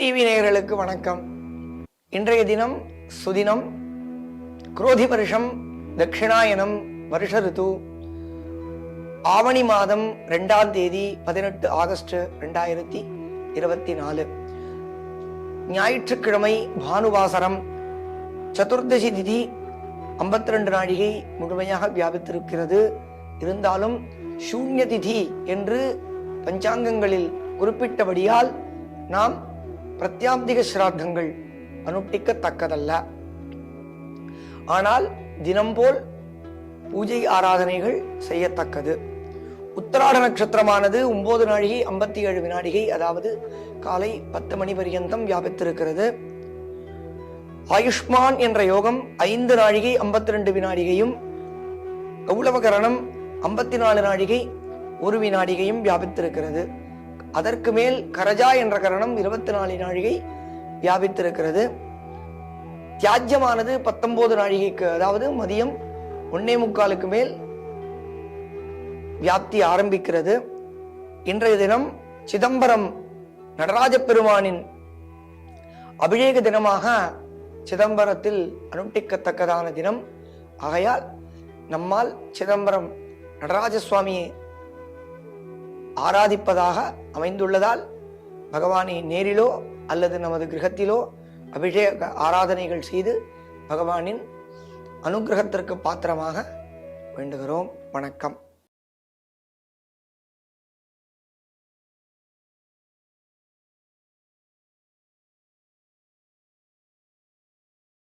TV நேயர்களுக்கு வணக்கம். இன்றைய தினம் சுதினம் குரோதி வருஷம் தட்சிணாயனம் வருஷ ரித்து ஆவணி மாதம் ரெண்டாம் தேதி பதினெட்டு ஆகஸ்ட் ரெண்டாயிரத்தி இருபத்தி நாலு. ஞாயிற்றுக்கிழமை பானுவாசரம் சதுர்தசி திதி ஐம்பத்தி ரெண்டு நாழிகை முழுமையாக வியாபித்திருக்கிறது. இருந்தாலும் சூன்ய திதி என்று பஞ்சாங்கங்களில் குறிப்பிட்டபடியால் நாம் பிரத்யாப்திக சிராத்தங்கள் அனுஷ்டிக்கத்தக்கதல்ல. ஆனால் தினம்போல் பூஜை ஆராதனைகள் செய்யத்தக்கது. உத்தராட நட்சத்திரமானது ஒன்பது நாழிகை ஐம்பத்தி ஏழு வினாடிகை அதாவது காலை பத்து மணி பரியந்தம் வியாபித்திருக்கிறது. ஆயுஷ்மான் என்ற யோகம் ஐந்து நாழிகை ஐம்பத்தி ரெண்டு வினாடிகையும் கௌளவகரணம் ஐம்பத்தி நாலு நாழிகை ஒரு வினாடிகையும் வியாபித்திருக்கிறது. அதற்கு மேல் கரஜா என்ற கரணம் இருபத்தி நாலு நாழிகை வியாபித்திருக்கிறது. தியாஜ்யமானது பத்தொன்பது நாழிகைக்கு அதாவது மதியம் ஒன்னே முக்காலுக்கு மேல் வியாப்தி ஆரம்பிக்கிறது. இன்றைய தினம் சிதம்பரம் நடராஜ பெருமானின் அபிஷேக தினமாக சிதம்பரத்தில் அனுட்டிக்கத்தக்கதான தினம். ஆகையால் நம்மால் சிதம்பரம் நடராஜ சுவாமியை ஆராதிப்பதாக அமைந்துள்ளதால் பகவானை நேரிலோ அல்லது நமது கிரகத்திலோ அபிஷேக ஆராதனைகள் செய்து பகவானின் அனுகிரகத்திற்கு பாத்திரமாக வேண்டுகிறோம். வணக்கம்.